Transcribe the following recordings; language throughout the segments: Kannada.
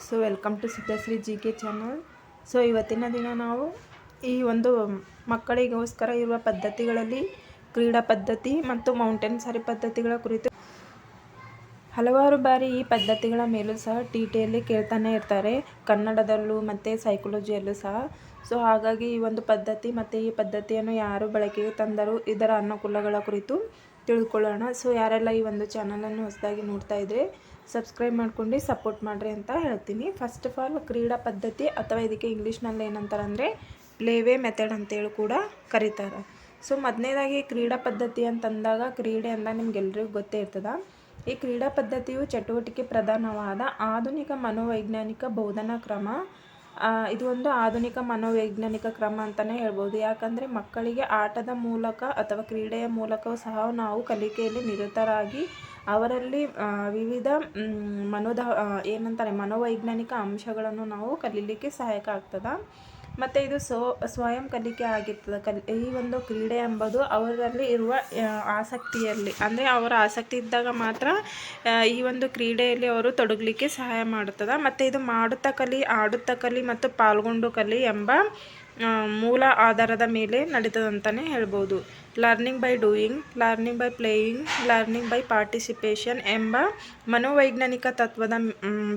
So welcome to Siddhashri G K channel so ಇವತ್ತಿನ ದಿನ ನಾವು ಈ ಒಂದು ಮಕ್ಕಳಿಗೋಸ್ಕರ ಇರುವ ಪದ್ಧತಿಗಳಲ್ಲಿ ಕ್ರೀಡಾ ಪದ್ಧತಿ ಮತ್ತು ಮೌಂಟೇನ್ ಸಾರಿ ಪದ್ಧತಿಗಳ ಕುರಿತು ಹಲವಾರು ಬಾರಿ ಈ ಪದ್ಧತಿಗಳ ಮೇಲೂ ಸಹ ಟಿ ಟಿಯಲ್ಲಿ ಕೇಳ್ತಾನೆ ಇರ್ತಾರೆ. ಕನ್ನಡದಲ್ಲೂ ಮತ್ತು ಸೈಕಾಲಜಿಯಲ್ಲೂ ಸಹ. ಸೊ ಹಾಗಾಗಿ ಈ ಒಂದು ಪದ್ಧತಿ ಮತ್ತು ಈ ಪದ್ಧತಿಯನ್ನು ಯಾರು ಬಳಕೆಗೆ ತಂದರು ಇದರ ಅನುಕೂಲಗಳ ಕುರಿತು ತಿಳ್ಕೊಳ್ಳೋಣ. ಸೊ ಯಾರೆಲ್ಲ ಈ ಒಂದು ಚಾನಲನ್ನು ಹೊಸದಾಗಿ ನೋಡ್ತಾ ಇದ್ದರೆ ಸಬ್ಸ್ಕ್ರೈಬ್ ಮಾಡ್ಕೊಂಡು ಸಪೋರ್ಟ್ ಮಾಡಿರಿ ಅಂತ ಹೇಳ್ತೀನಿ. ಫಸ್ಟ್ ಆಫ್ ಆಲ್ ಕ್ರೀಡಾ ಪದ್ಧತಿ ಅಥವಾ ಇದಕ್ಕೆ ಇಂಗ್ಲೀಷ್ನಲ್ಲಿ ಏನಂತಾರೆ ಅಂದರೆ ಪ್ಲೇವೇ ಮೆಥಡ್ ಅಂತೇಳಿ ಕೂಡ ಕರೀತಾರೆ. ಸೊ ಮೊದಲನೇದಾಗಿ ಕ್ರೀಡಾ ಪದ್ಧತಿ ಅಂತಂದಾಗ ಕ್ರೀಡೆ ಅಂತ ನಿಮ್ಗೆಲ್ರಿಗೂ ಗೊತ್ತೇ ಇರ್ತದೆ. ಈ ಕ್ರೀಡಾ ಪದ್ಧತಿಯು ಚಟುವಟಿಕೆ ಪ್ರಧಾನವಾದ ಆಧುನಿಕ ಮನೋವೈಜ್ಞಾನಿಕ ಬೋಧನಾ ಕ್ರಮ ಇದು ಒಂದು ಆಧುನಿಕ ಮನೋವೈಜ್ಞಾನಿಕ ಕ್ರಮ ಅಂತಲೇ ಹೇಳ್ಬೋದು. ಯಾಕಂದರೆ ಮಕ್ಕಳಿಗೆ ಆಟದ ಮೂಲಕ ಅಥವಾ ಕ್ರೀಡೆಯ ಮೂಲಕವೂ ಸಹ ನಾವು ಕಲಿಕೆಯಲ್ಲಿ ನಿರತರಾಗಿ ಅವರಲ್ಲಿ ವಿವಿಧ ಮನೋಧ ಏನಂತಾರೆ ಮನೋವೈಜ್ಞಾನಿಕ ಅಂಶಗಳನ್ನು ನಾವು ಕಲೀಲಿಕ್ಕೆ ಸಹಾಯಕ ಆಗ್ತದೆ. ಮತ್ತು ಇದು ಸೋ, ಸ್ವಯಂ ಕಲಿಕೆ ಆಗಿರ್ತದೆ. ಕಲ್, ಈ ಒಂದು ಕ್ರೀಡೆ ಎಂಬುದು ಅವರಲ್ಲಿ ಇರುವ ಆಸಕ್ತಿಯಲ್ಲಿ. ಅಂದರೆ ಅವರ ಆಸಕ್ತಿ ಇದ್ದಾಗ ಮಾತ್ರ ಈ ಒಂದು ಕ್ರೀಡೆಯಲ್ಲಿ ಅವರು ತೊಡಗಲಿಕ್ಕೆ ಸಹಾಯ ಮಾಡುತ್ತದೆ. ಮತ್ತು ಇದು ಮಾಡುತ್ತಾ ಕಲಿ, ಆಡುತ್ತಾ ಕಲಿ ಮತ್ತು ಪಾಲ್ಗೊಂಡು ಕಲಿ ಎಂಬ ಮೂಲ ಆಧಾರದ ಮೇಲೆ ನಡೀತದೆ ಅಂತಲೇ ಹೇಳ್ಬೋದು. Learning by doing learning by playing learning by participation ಎಂಬ ಮನೋವೈಜ್ಞಾನಿಕ ತತ್ವದ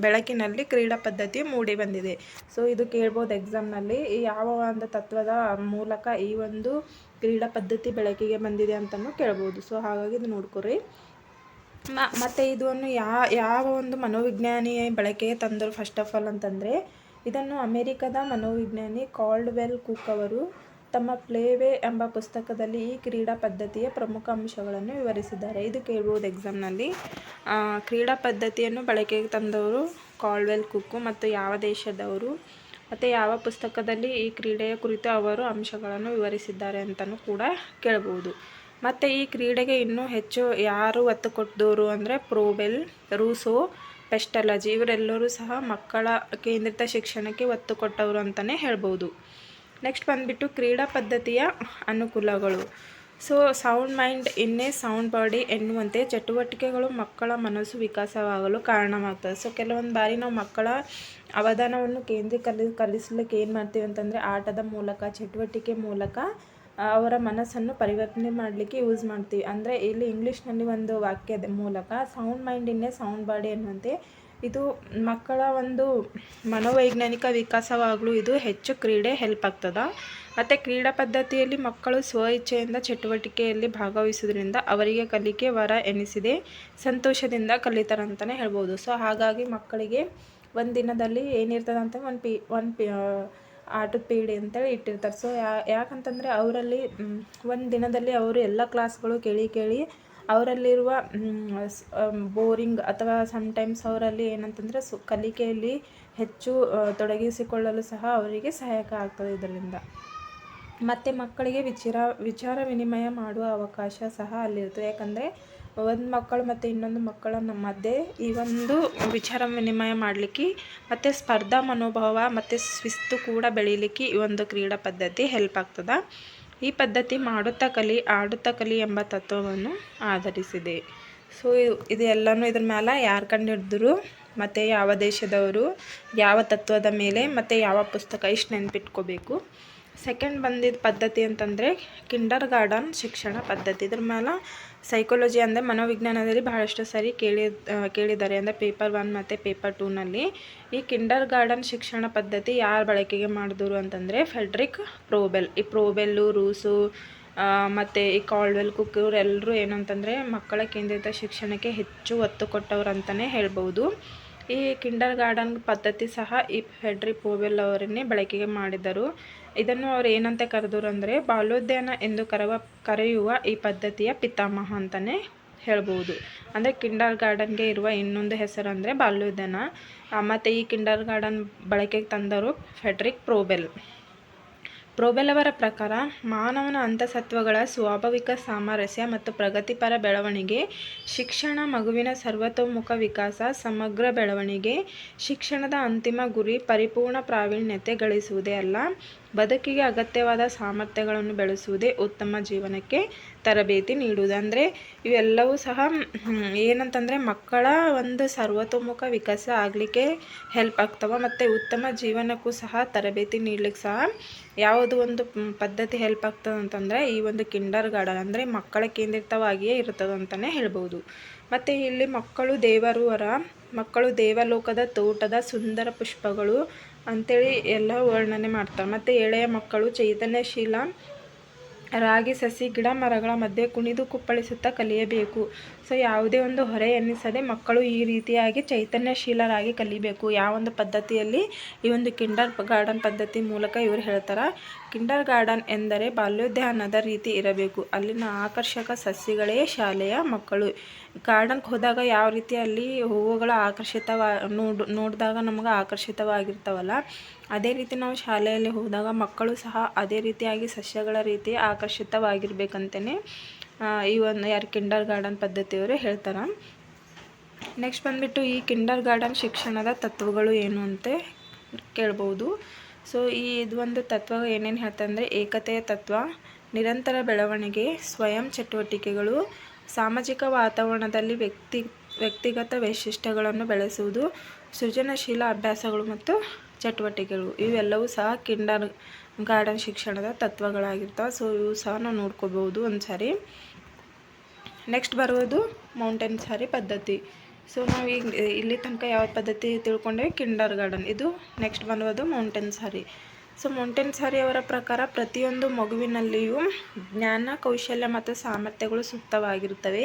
ಬೆಳಕಿನಲ್ಲಿ ಕ್ರೀಡಾ ಪದ್ಧತಿ ಮೂಡಿ ಬಂದಿದೆ. ಸೊ ಇದು ಕೇಳ್ಬೋದು ಎಕ್ಸಾಮ್ನಲ್ಲಿ ಯಾವ ಒಂದು ತತ್ವದ ಮೂಲಕ ಈ ಒಂದು ಕ್ರೀಡಾ ಪದ್ಧತಿ ಬೆಳಕಿಗೆ ಬಂದಿದೆ ಅಂತಲೂ ಕೇಳ್ಬೋದು. ಸೊ ಹಾಗಾಗಿ ಇದು ನೋಡ್ಕೊರಿ. ಮ, ಮತ್ತು ಇದನ್ನು ಯಾ, ಯಾವ ಒಂದು ಮನೋವಿಜ್ಞಾನಿ ಬಳಕೆಗೆ ತಂದರು ಫಸ್ಟ್ ಆಫ್ ಆಲ್ ಅಂತಂದರೆ, ಇದನ್ನು ಅಮೇರಿಕದ ಮನೋವಿಜ್ಞಾನಿ ಕಾಲ್ಡ್ವೆಲ್ ಕುಕ್ ಅವರು ತಮ್ಮ ಪ್ಲೇವೇ ಎಂಬ ಪುಸ್ತಕದಲ್ಲಿ ಈ ಕ್ರೀಡಾ ಪದ್ಧತಿಯ ಪ್ರಮುಖ ಅಂಶಗಳನ್ನು ವಿವರಿಸಿದ್ದಾರೆ. ಇದು ಕೇಳ್ಬೋದು ಎಕ್ಸಾಮ್ನಲ್ಲಿ. ಕ್ರೀಡಾ ಪದ್ಧತಿಯನ್ನು ಬಳಕೆಗೆ ತಂದವರು ಕಾಲ್ವೆಲ್ ಕುಕ್ಕು ಮತ್ತು ಯಾವ ದೇಶದವರು ಮತ್ತು ಯಾವ ಪುಸ್ತಕದಲ್ಲಿ ಈ ಕ್ರೀಡೆಯ ಕುರಿತು ಅವರು ಅಂಶಗಳನ್ನು ವಿವರಿಸಿದ್ದಾರೆ ಅಂತಲೂ ಕೂಡ ಕೇಳ್ಬೋದು. ಮತ್ತು ಈ ಕ್ರೀಡೆಗೆ ಇನ್ನೂ ಹೆಚ್ಚು ಯಾರು ಒತ್ತು ಕೊಟ್ಟದವರು ಅಂದರೆ ಪ್ರೋಬೆಲ್, ರೂಸೋ, ಪೆಸ್ಟಲಜಿ ಇವರೆಲ್ಲರೂ ಸಹ ಮಕ್ಕಳ ಕೇಂದ್ರಿತ ಶಿಕ್ಷಣಕ್ಕೆ ಒತ್ತು ಕೊಟ್ಟವರು ಅಂತಲೇ ಹೇಳ್ಬೋದು. ನೆಕ್ಸ್ಟ್ ಬಂದುಬಿಟ್ಟು ಕ್ರೀಡಾ ಪದ್ಧತಿಯ ಅನುಕೂಲಗಳು. So sound mind in a sound body ಎನ್ನುವಂತೆ ಚಟುವಟಿಕೆಗಳು ಮಕ್ಕಳ ಮನಸ್ಸು ವಿಕಾಸವಾಗಲು ಕಾರಣವಾಗ್ತದೆ. ಸೊ ಕೆಲವೊಂದು ಬಾರಿ ನಾವು ಮಕ್ಕಳ ಅವಧಾನವನ್ನು ಕೇಂದ್ರೀಕರಿ ಕಲಿಸ್ಲಿಕ್ಕೆ ಏನು ಮಾಡ್ತೀವಿ ಅಂತಂದರೆ ಆಟದ ಮೂಲಕ, ಚಟುವಟಿಕೆ ಮೂಲಕ ಅವರ ಮನಸ್ಸನ್ನು ಪರಿವರ್ತನೆ ಮಾಡಲಿಕ್ಕೆ ಯೂಸ್ ಮಾಡ್ತೀವಿ. ಅಂದರೆ ಇಲ್ಲಿ ಇಂಗ್ಲೀಷ್ನಲ್ಲಿ ಒಂದು ವಾಕ್ಯದ ಮೂಲಕ sound mind in a sound body ಅನ್ನುವಂತೆ ಇದು ಮಕ್ಕಳ ಒಂದು ಮನೋವೈಜ್ಞಾನಿಕ ವಿಕಾಸವಾಗಲು ಇದು ಹೆಚ್ಚು ಕ್ರೀಡೆ ಹೆಲ್ಪ್ ಆಗ್ತದೆ. ಮತ್ತು ಕ್ರೀಡಾ ಪದ್ಧತಿಯಲ್ಲಿ ಮಕ್ಕಳು ಸ್ವ ಇಚ್ಛೆಯಿಂದ ಚಟುವಟಿಕೆಯಲ್ಲಿ ಭಾಗವಹಿಸೋದ್ರಿಂದ ಅವರಿಗೆ ಕಲಿಕೆ ವರ ಎನಿಸಿದೆ. ಸಂತೋಷದಿಂದ ಕಲಿತಾರಂತಲೇ ಹೇಳ್ಬೋದು. ಸೊ ಹಾಗಾಗಿ ಮಕ್ಕಳಿಗೆ ಒಂದು ದಿನದಲ್ಲಿ ಏನಿರ್ತದೆ ಅಂತ ಒಂದು ಪಿ ಒಂದು ಪಿ ಆಟದ ಪೀಡೆ ಅಂತೇಳಿ ಇಟ್ಟಿರ್ತಾರೆ. ಸೊ ಯಾಕಂತಂದರೆ ಅವರಲ್ಲಿ ಒಂದು ದಿನದಲ್ಲಿ ಅವರು ಎಲ್ಲ ಕ್ಲಾಸ್ಗಳು ಕೇಳಿ ಕೇಳಿ ಅವರಲ್ಲಿರುವ ಬೋರಿಂಗ್ ಅಥವಾ ಸಮ್ಟೈಮ್ಸ್ ಅವರಲ್ಲಿ ಏನಂತಂದರೆ ಸು, ಕಲಿಕೆಯಲ್ಲಿ ಹೆಚ್ಚು ತೊಡಗಿಸಿಕೊಳ್ಳಲು ಸಹ ಅವರಿಗೆ ಸಹಾಯಕ ಆಗ್ತದೆ ಇದರಿಂದ. ಮತ್ತು ಮಕ್ಕಳಿಗೆ ವಿಚಾರ ವಿಚಾರ ವಿನಿಮಯ ಮಾಡುವ ಅವಕಾಶ ಸಹ ಅಲ್ಲಿರ್ತದೆ ಯಾಕಂದರೆ ಒಂದು ಮಕ್ಕಳು ಮತ್ತು ಇನ್ನೊಂದು ಮಕ್ಕಳ ಮಧ್ಯೆ ಈ ಒಂದು ವಿಚಾರ ವಿನಿಮಯ ಮಾಡಲಿಕ್ಕೆ ಮತ್ತು ಸ್ಪರ್ಧಾ ಮನೋಭಾವ ಮತ್ತು ಶಿಸ್ತು ಕೂಡ ಬೆಳೀಲಿಕ್ಕೆ ಈ ಒಂದು ಕ್ರೀಡಾ ಪದ್ಧತಿ ಹೆಲ್ಪ್ ಆಗ್ತದೆ. ಈ ಪದ್ಧತಿ ಮಾಡುತ್ತಾ ಕಲಿ, ಆಡುತ್ತಾ ಕಲಿ ಎಂಬ ತತ್ವವನ್ನು ಆಧರಿಸಿದೆ. ಸೊ ಇದು ಎಲ್ಲನೂ ಇದ್ರ ಮೇಲೆ ಯಾರು ಕಂಡುಹಿಡಿದ್ರು ಮತ್ತು ಯಾವ ದೇಶದವರು, ಯಾವ ತತ್ವದ ಮೇಲೆ, ಮತ್ತು ಯಾವ ಪುಸ್ತಕ ಇಷ್ಟು ನೆನ್ಪಿಟ್ಕೋಬೇಕು. ಸೆಕೆಂಡ್ ಬಂದಿದ್ದ ಪದ್ಧತಿ ಅಂತಂದರೆ ಕಿಂಡರ್ ಗಾರ್ಡನ್ ಶಿಕ್ಷಣ ಪದ್ಧತಿ. ಇದ್ರ ಮೇಲೆ ಸೈಕಾಲಜಿ ಅಂದರೆ ಮನೋವಿಜ್ಞಾನದಲ್ಲಿ ಬಹಳಷ್ಟು ಸರಿ ಕೇಳಿ ಕೇಳಿದ್ದಾರೆ. ಅಂದರೆ ಪೇಪರ್ ಒನ್ ಮತ್ತು ಪೇಪರ್ ಟೂನಲ್ಲಿ ಈ ಕಿಂಡರ್ ಗಾರ್ಡನ್ ಶಿಕ್ಷಣ ಪದ್ಧತಿ ಯಾರು ಬಳಕೆಗೆ ಮಾಡಿದ್ರು ಅಂತಂದರೆ ಫೆಡ್ರಿಕ್ ಪ್ರೋಬೆಲ್ ಈ ಪ್ರೋಬೆಲ್ಲು ರೂಸು ಮತ್ತು ಈ ಕಾಲ್ವೆಲ್ ಕುಕ್ ಇವರೆಲ್ಲರೂ ಏನಂತಂದರೆ ಮಕ್ಕಳ ಕೇಂದ್ರಿತ ಶಿಕ್ಷಣಕ್ಕೆ ಹೆಚ್ಚು ಒತ್ತು ಕೊಟ್ಟವ್ರು ಅಂತಲೇ ಹೇಳ್ಬೋದು. ಈ ಕಿಂಡರ್ ಗಾರ್ಡನ್ ಪದ್ಧತಿ ಸಹ ಈ ಫೆಡ್ರಿ ಪೋವೆಲ್ ಅವರನ್ನೇ ಬಳಕೆಗೆ ಮಾಡಿದರು. ಇದನ್ನು ಅವ್ರು ಏನಂತ ಕರೆದರು ಅಂದರೆ ಬಾಲ್ಯೋದ್ಯಾನ ಎಂದು ಕರವ, ಕರೆಯುವ ಈ ಪದ್ಧತಿಯ ಪಿತಾಮಹ ಅಂತಲೇ ಹೇಳ್ಬೋದು. ಅಂದರೆ ಕಿಂಡರ್ ಗಾರ್ಡನ್ಗೆ ಇರುವ ಇನ್ನೊಂದು ಹೆಸರು ಅಂದರೆ ಬಾಲ್ಯೋದ್ಯಾನ ಮತ್ತು ಈ ಕಿಂಡರ್ ಗಾರ್ಡನ್ ಬಳಕೆಗೆ ತಂದರು ಫೆಡ್ರಿಕ್ ಪ್ರೋಬೆಲ್. ಪ್ರೋಬೆಲ್ ಅವರ ಪ್ರಕಾರ, ಮಾನವನ ಅಂತಸತ್ವಗಳ ಸ್ವಾಭಾವಿಕ ಸಾಮರಸ್ಯ ಮತ್ತು ಪ್ರಗತಿಪರ ಬೆಳವಣಿಗೆ, ಶಿಕ್ಷಣ ಮಗುವಿನ ಸರ್ವತೋಮುಖ ವಿಕಾಸ, ಸಮಗ್ರ ಬೆಳವಣಿಗೆ, ಶಿಕ್ಷಣದ ಅಂತಿಮ ಗುರಿ, ಪರಿಪೂರ್ಣ ಪ್ರಾವೀಣ್ಯತೆ ಗಳಿಸುವುದೇ ಅಲ್ಲ. ಬದುಕಿಗೆ ಅಗತ್ಯವಾದ ಸಾಮರ್ಥ್ಯಗಳನ್ನು ಬೆಳೆಸುವುದೇ ಉತ್ತಮ ಜೀವನಕ್ಕೆ ತರಬೇತಿ ನೀಡುವುದು. ಅಂದರೆ ಇವೆಲ್ಲವೂ ಸಹ ಏನಂತಂದರೆ ಮಕ್ಕಳ ಒಂದು ಸರ್ವತೋಮುಖ ವಿಕಾಸ ಆಗಲಿಕ್ಕೆ ಹೆಲ್ಪ್ ಆಗ್ತವೆ ಮತ್ತು ಉತ್ತಮ ಜೀವನಕ್ಕೂ ಸಹ ತರಬೇತಿ ನೀಡ್ಲಿಕ್ಕೆ ಸಹ ಯಾವುದು ಒಂದು ಪದ್ಧತಿ ಹೆಲ್ಪ್ ಆಗ್ತದೆ ಅಂತಂದರೆ ಈ ಒಂದು ಕಿಂಡರ್ ಗಾರ್ಡನ್ ಅಂದರೆ ಮಕ್ಕಳ ಕೇಂದ್ರಿತವಾಗಿಯೇ ಇರ್ತದೆ ಅಂತಲೇ ಹೇಳ್ಬೋದು. ಮತ್ತು ಇಲ್ಲಿ ಮಕ್ಕಳು ದೇವರು ವರ, ಮಕ್ಕಳು ದೇವಲೋಕದ ತೋಟದ ಸುಂದರ ಪುಷ್ಪಗಳು ಅಂಥೇಳಿ ಎಲ್ಲ ವರ್ಣನೆ ಮಾಡ್ತಾರೆ ಮತ್ತು ಎಳೆಯ ಮಕ್ಕಳು ಚೈತನ್ಯಶೀಲ ರಾಗಿ, ಸಸಿ, ಗಿಡ, ಮರಗಳ ಮಧ್ಯೆ ಕುಣಿದು ಕುಪ್ಪಳಿಸುತ್ತಾ ಕಲಿಯಬೇಕು. ಸೊ, ಯಾವುದೇ ಒಂದು ಹೊರೆ ಎನ್ನಿಸದೆ ಮಕ್ಕಳು ಈ ರೀತಿಯಾಗಿ ಚೈತನ್ಯಶೀಲರಾಗಿ ಕಲಿಬೇಕು. ಯಾವೊಂದು ಪದ್ಧತಿಯಲ್ಲಿ ಈ ಒಂದು ಕಿಂಡರ್ ಗಾರ್ಡನ್ ಪದ್ಧತಿ ಮೂಲಕ ಇವರು ಹೇಳ್ತಾರೆ. ಕಿಂಡರ್ ಗಾರ್ಡನ್ ಎಂದರೆ ಬಾಲ್ಯೋದ್ಯಾನದ ರೀತಿ ಇರಬೇಕು. ಅಲ್ಲಿನ ಆಕರ್ಷಕ ಸಸ್ಯಗಳೇ ಶಾಲೆಯ ಮಕ್ಕಳು. ಗಾರ್ಡನ್ಗೆ ಹೋದಾಗ ಯಾವ ರೀತಿ ಅಲ್ಲಿ ಹೂವುಗಳು ಆಕರ್ಷಿತವಾ, ನೋಡ್, ನೋಡಿದಾಗ ನಮ್ಗೆ ಆಕರ್ಷಿತವಾಗಿರ್ತಾವಲ್ಲ, ಅದೇ ರೀತಿ ನಾವು ಶಾಲೆಯಲ್ಲಿ ಹೋದಾಗ ಮಕ್ಕಳು ಸಹ ಅದೇ ರೀತಿಯಾಗಿ ಸಸ್ಯಗಳ ರೀತಿ ಆಕರ್ಷಿತವಾಗಿರ್ಬೇಕಂತಲೇ ಈ ಒಂದು ಯಾರು ಕಿಂಡರ್ ಗಾರ್ಡನ್ ಪದ್ಧತಿಯವರು ಹೇಳ್ತಾರೆ. ನೆಕ್ಸ್ಟ್ ಬಂದುಬಿಟ್ಟು ಈ ಕಿಂಡರ್ ಗಾರ್ಡನ್ ಶಿಕ್ಷಣದ ತತ್ವಗಳು ಏನು ಅಂತ ಕೇಳ್ಬೋದು. ಸೊ, ಈ ಇದು ಒಂದು ತತ್ವ ಏನೇನು ಹೇಳ್ತಂದರೆ ಏಕತೆಯ ತತ್ವ, ನಿರಂತರ ಬೆಳವಣಿಗೆ, ಸ್ವಯಂ ಚಟುವಟಿಕೆಗಳು, ಸಾಮಾಜಿಕ ವಾತಾವರಣದಲ್ಲಿ ವ್ಯಕ್ತಿ, ವ್ಯಕ್ತಿಗತ ವೈಶಿಷ್ಟ್ಯಗಳನ್ನು ಬೆಳೆಸುವುದು, ಸೃಜನಶೀಲ ಅಭ್ಯಾಸಗಳು ಮತ್ತು ಚಟುವಟಿಕೆಗಳು. ಇವೆಲ್ಲವೂ ಸಹ ಕಿಂಡರ್ ಗಾರ್ಡನ್ ಶಿಕ್ಷಣದ ತತ್ವಗಳಾಗಿರ್ತವೆ. ಸೊ, ಇವು ಸಹ ನಾವು ನೋಡ್ಕೋಬೋದು ಒಂದು ಸಾರಿ ನೆಕ್ಸ್ಟ್ ಬರೋದು ಮೌಂಟೇನ್ ಸಾರಿ ಪದ್ಧತಿ. ಸೊ ನಾವು ಈಗ ಇಲ್ಲಿ ತನಕ ಯಾವ ಪದ್ಧತಿ ತಿಳ್ಕೊಂಡೇವೆ? ಕಿಂಡರ್ ಗಾರ್ಡನ್ ಇದು ನೆಕ್ಸ್ಟ್ ಬರೋದು ಮೌಂಟೇನ್ ಸಾರಿ ಸೊ ಸಾರಿ ಅವರ ಪ್ರಕಾರ ಪ್ರತಿಯೊಂದು ಮಗುವಿನಲ್ಲಿಯೂ ಜ್ಞಾನ, ಕೌಶಲ್ಯ ಮತ್ತು ಸಾಮರ್ಥ್ಯಗಳು ಸೂಕ್ತವಾಗಿರುತ್ತವೆ.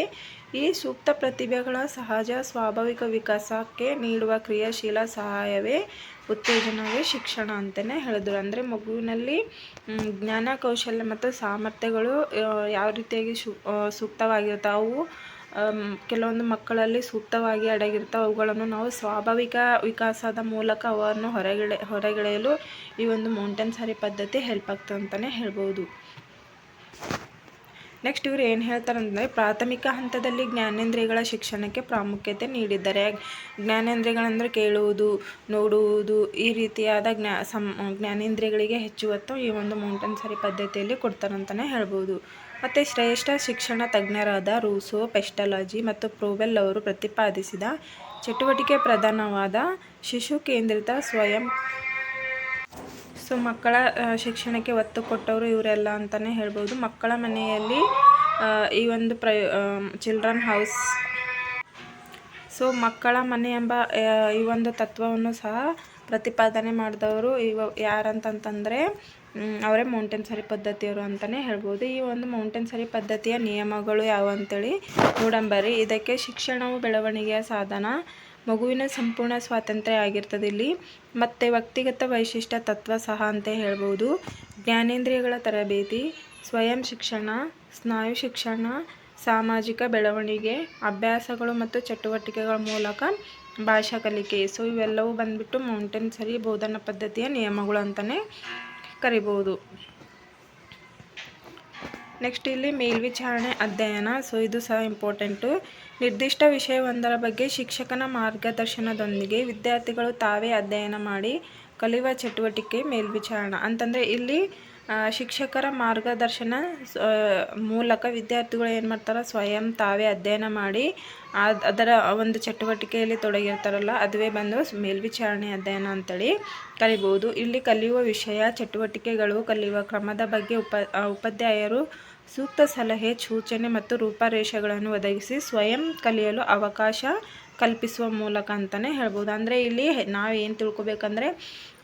ಈ ಸೂಕ್ತ ಪ್ರತಿಭೆಗಳ ಸಹಜ, ಸ್ವಾಭಾವಿಕ ವಿಕಾಸಕ್ಕೆ ನೀಡುವ ಕ್ರಿಯಾಶೀಲ ಸಹಾಯವೇ ಉತ್ತೇಜನವೇ ಶಿಕ್ಷಣ ಅಂತಲೇ ಹೇಳಿದ್ರು ಅಂದರೆ ಮಗುವಿನಲ್ಲಿ ಜ್ಞಾನ, ಕೌಶಲ್ಯ ಮತ್ತು ಸಾಮರ್ಥ್ಯಗಳು ಯಾವ ರೀತಿಯಾಗಿ ಸೂಕ್ತವಾಗಿರುತ್ತೆ ಅವು ಕೆಲವೊಂದು ಮಕ್ಕಳಲ್ಲಿ ಸೂಕ್ತವಾಗಿ ಅಡಗಿರ್ತವೆ ಅವುಗಳನ್ನು ನಾವು ಸ್ವಾಭಾವಿಕ ವಿಕಾಸದ ಮೂಲಕ ಅವನ್ನು ಹೊರಗಡೆ, ಹೊರಗೆಳೆಯಲು ಈ ಒಂದು ಮೌಂಟೇನ್ ಸಾರಿ ಪದ್ಧತಿ ಹೆಲ್ಪ್ ಆಗ್ತದೆ ಅಂತಲೇ ಹೇಳ್ಬೋದು. ನೆಕ್ಸ್ಟ್ ಇವರು ಏನು ಹೇಳ್ತಾರಂದರೆ ಪ್ರಾಥಮಿಕ ಹಂತದಲ್ಲಿ ಜ್ಞಾನೇಂದ್ರಿಯಗಳ ಶಿಕ್ಷಣಕ್ಕೆ ಪ್ರಾಮುಖ್ಯತೆ ನೀಡಿದ್ದಾರೆ. ಜ್ಞಾನೇಂದ್ರಿಯಗಳಂದರೆ ಕೇಳುವುದು, ನೋಡುವುದು, ಈ ರೀತಿಯಾದ ಜ್ಞಾ, ಸಂ, ಜ್ಞಾನೇಂದ್ರಿಯಗಳಿಗೆ ಹೆಚ್ಚು ಒತ್ತು ಈ ಒಂದು ಮೌಂಟೇನ್ ಸಾರಿ ಪದ್ಧತಿಯಲ್ಲಿ ಕೊಡ್ತಾರಂತಲೇ ಹೇಳ್ಬೋದು. ಮತ್ತು ಶ್ರೇಷ್ಠ ಶಿಕ್ಷಣ ತಜ್ಞರಾದ ರೂಸೋ, ಪೆಸ್ಟಾಲಜಿ ಮತ್ತು ಪ್ರೋವೆಲ್ ಅವರು ಪ್ರತಿಪಾದಿಸಿದ ಚಟುವಟಿಕೆ ಪ್ರಧಾನವಾದ ಶಿಶು ಕೇಂದ್ರಿತ ಸ್ವಯಂ ಸೊ ಮಕ್ಕಳ ಶಿಕ್ಷಣಕ್ಕೆ ಒತ್ತು ಕೊಟ್ಟವರು ಇವರೆಲ್ಲ ಅಂತಲೇ ಹೇಳ್ಬೋದು. ಮಕ್ಕಳ ಮನೆಯಲ್ಲಿ ಈ ಒಂದು ಪ್ರ ಚಿಲ್ಡ್ರನ್ ಹೌಸ್ ಸೊ ಮಕ್ಕಳ ಮನೆ ಎಂಬ ಈ ಒಂದು ತತ್ವವನ್ನು ಸಹ ಪ್ರತಿಪಾದನೆ ಮಾಡಿದವರು ಇವ, ಯಾರಂತಂತಂದರೆ ಅವರೇ ಮೌಂಟೇನ್ ಸರಿ ಪದ್ಧತಿಯವರು ಅಂತಲೇ ಹೇಳ್ಬೋದು. ಈ ಒಂದು ಮೌಂಟೇನ್ ಸರಿ ಪದ್ಧತಿಯ ನಿಯಮಗಳು ಯಾವ ಅಂತೇಳಿ ನೋಡಂಬರಿ. ಇದಕ್ಕೆ ಶಿಕ್ಷಣವು ಬೆಳವಣಿಗೆಯ ಸಾಧನ. ಮಗುವಿನ ಸಂಪೂರ್ಣ ಸ್ವಾತಂತ್ರ್ಯ ಆಗಿರ್ತದೆ ಇಲ್ಲಿ. ಮತ್ತು ವ್ಯಕ್ತಿಗತ ವೈಶಿಷ್ಟ್ಯ, ತತ್ವ, ಸಹ ಅಂತ ಹೇಳ್ಬೋದು. ಜ್ಞಾನೇಂದ್ರಿಯಗಳ ತರಬೇತಿ, ಸ್ವಯಂ ಶಿಕ್ಷಣ, ಸ್ನಾಯು ಶಿಕ್ಷಣ, ಸಾಮಾಜಿಕ ಬೆಳವಣಿಗೆ, ಅಭ್ಯಾಸಗಳು ಮತ್ತು ಚಟುವಟಿಕೆಗಳ ಮೂಲಕ ಭಾಷಾ ಕಲಿಕೆ. ಸೊ ಇವೆಲ್ಲವೂ ಬಂದ್ಬಿಟ್ಟು ಮೌಂಟೇನ್ ಸರಿ ಬೋಧನಾ ಪದ್ಧತಿಯ ನಿಯಮಗಳು ಅಂತಲೇ ಕರಿಬೋದು. ನೆಕ್ಸ್ಟ್ ಇಲ್ಲಿ ಮೇಲ್ವಿಚಾರಣೆ ಅಧ್ಯಯನ. ಸೊ ಇದು ಸಹ ಇಂಪಾರ್ಟೆಂಟು ನಿರ್ದಿಷ್ಟ ವಿಷಯವೊಂದರ ಬಗ್ಗೆ ಶಿಕ್ಷಕನ ಮಾರ್ಗದರ್ಶನದೊಂದಿಗೆ ವಿದ್ಯಾರ್ಥಿಗಳು ತಾವೇ ಅಧ್ಯಯನ ಮಾಡಿ ಕಲಿಯುವ ಚಟುವಟಿಕೆ ಮೇಲ್ವಿಚಾರಣೆ. ಅಂತಂದರೆ ಇಲ್ಲಿ ಶಿಕ್ಷಕರ ಮಾರ್ಗದರ್ಶನ ಮೂಲಕ ವಿದ್ಯಾರ್ಥಿಗಳು ಏನು ಮಾಡ್ತಾರೆ, ಸ್ವಯಂ ತಾವೇ ಅಧ್ಯಯನ ಮಾಡಿ ಅದರ ಒಂದು ಚಟುವಟಿಕೆಯಲ್ಲಿ ತೊಡಗಿರ್ತಾರಲ್ಲ, ಅದುವೇ ಬಂದು ಮೇಲ್ವಿಚಾರಣೆ ಅಧ್ಯಯನ ಅಂತೇಳಿ ಕರಿಬೋದು. ಇಲ್ಲಿ ಕಲಿಯುವ ವಿಷಯ, ಚಟುವಟಿಕೆಗಳು, ಕಲಿಯುವ ಕ್ರಮದ ಬಗ್ಗೆ ಉಪ ಉಪಾಧ್ಯಾಯರು ಸೂಕ್ತ ಸಲಹೆ, ಸೂಚನೆ ಮತ್ತು ರೂಪರೇಷೆಗಳನ್ನು ಒದಗಿಸಿ ಸ್ವಯಂ ಕಲಿಯಲು ಅವಕಾಶ ಕಲ್ಪಿಸುವ ಮೂಲಕ ಅಂತಲೇ ಹೇಳ್ಬೋದು. ಅಂದರೆ ಇಲ್ಲಿ ನಾವು ಏನು ತಿಳ್ಕೊಬೇಕಂದ್ರೆ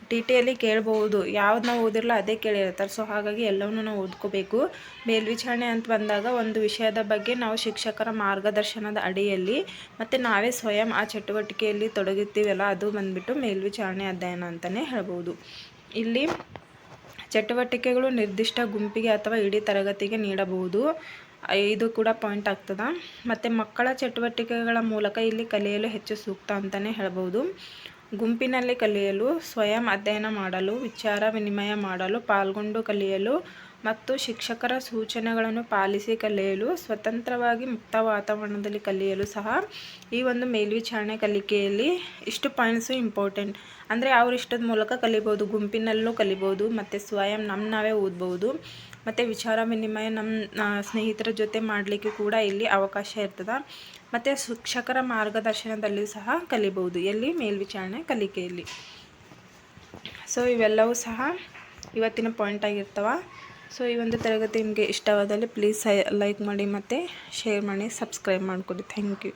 ಟಿ ಟಿಯಲ್ಲಿ ಕೇಳ್ಬೋದು. ಯಾವ್ದು ನಾವು ಓದಿರಲ್ಲ ಅದೇ ಕೇಳಿರ್ತಾರೆ. ಸೊ ಹಾಗಾಗಿ ಎಲ್ಲವನ್ನೂ ನಾವು ಓದ್ಕೋಬೇಕು. ಮೇಲ್ವಿಚಾರಣೆ ಅಂತ ಬಂದಾಗ ಒಂದು ವಿಷಯದ ಬಗ್ಗೆ ನಾವು ಶಿಕ್ಷಕರ ಮಾರ್ಗದರ್ಶನದ ಅಡಿಯಲ್ಲಿ ಮತ್ತು ನಾವೇ ಸ್ವಯಂ ಆ ಚಟುವಟಿಕೆಯಲ್ಲಿ ತೊಡಗುತ್ತೀವಲ್ಲ ಅದು ಬಂದುಬಿಟ್ಟು ಮೇಲ್ವಿಚಾರಣೆ ಅಧ್ಯಯನ ಅಂತಲೇ ಹೇಳ್ಬೋದು. ಇಲ್ಲಿ ಚಟುವಟಿಕೆಗಳು ನಿರ್ದಿಷ್ಟ ಗುಂಪಿಗೆ ಅಥವಾ ಇಡೀ ತರಗತಿಗೆ ನೀಡಬಹುದು. ಇದು ಕೂಡ ಪಾಯಿಂಟ್ ಆಗ್ತದೆ. ಮತ್ತು ಮಕ್ಕಳ ಚಟುವಟಿಕೆಗಳ ಮೂಲಕ ಇಲ್ಲಿ ಕಲಿಯಲು ಹೆಚ್ಚು ಸೂಕ್ತ ಅಂತಲೇ ಹೇಳ್ಬೋದು. ಗುಂಪಿನಲ್ಲಿ ಕಲಿಯಲು, ಸ್ವಯಂ ಅಧ್ಯಯನ ಮಾಡಲು, ವಿಚಾರ ವಿನಿಮಯ ಮಾಡಲು ಪಾಲ್ಗೊಂಡು ಕಲಿಯಲು ಮತ್ತು ಶಿಕ್ಷಕರ ಸೂಚನೆಗಳನ್ನು ಪಾಲಿಸಿ ಕಲಿಯಲು, ಸ್ವತಂತ್ರವಾಗಿ ಮುಕ್ತ ವಾತಾವರಣದಲ್ಲಿ ಕಲಿಯಲು ಸಹ ಈ ಒಂದು ಮೇಲ್ವಿಚಾರಣೆ ಕಲಿಕೆಯಲ್ಲಿ ಇಷ್ಟು ಪಾಯಿಂಟ್ಸು ಇಂಪಾರ್ಟೆಂಟ್ ಅಂದರೆ ಅವ್ರ ಇಷ್ಟದ ಮೂಲಕ ಕಲಿಬೋದು, ಗುಂಪಿನಲ್ಲೂ ಕಲಿಬೋದು, ಮತ್ತು ಸ್ವಯಂ ನಮ್ಮ ನಾವೇ ಓದ್ಬೋದು. ಮತ್ತು ವಿಚಾರ ವಿನಿಮಯ ನಮ್ಮ ಸ್ನೇಹಿತರ ಜೊತೆ ಮಾಡಲಿಕ್ಕೆ ಕೂಡ ಇಲ್ಲಿ ಅವಕಾಶ ಇರ್ತದೆ. ಮತ್ತು ಶಿಕ್ಷಕರ ಮಾರ್ಗದರ್ಶನದಲ್ಲಿಯೂ ಸಹ ಕಲಿಬಹುದು. ಎಲ್ಲಿ? ಮೇಲ್ವಿಚಾರಣೆ ಕಲಿಕೆಯಲ್ಲಿ. ಸೊ ಇವೆಲ್ಲವೂ ಸಹ ಇವತ್ತಿನ ಪಾಯಿಂಟ್ ಆಗಿರ್ತವೆ. ಸೊ ಈ ಒಂದು ತರಗತಿ ನಿಮಗೆ ಇಷ್ಟವಾದಲ್ಲಿ ಪ್ಲೀಸ್ ಲೈಕ್ ಮಾಡಿ ಮತ್ತು ಶೇರ್ ಮಾಡಿ ಸಬ್ಸ್ಕ್ರೈಬ್ ಮಾಡಿಕೊಡಿ. Thank you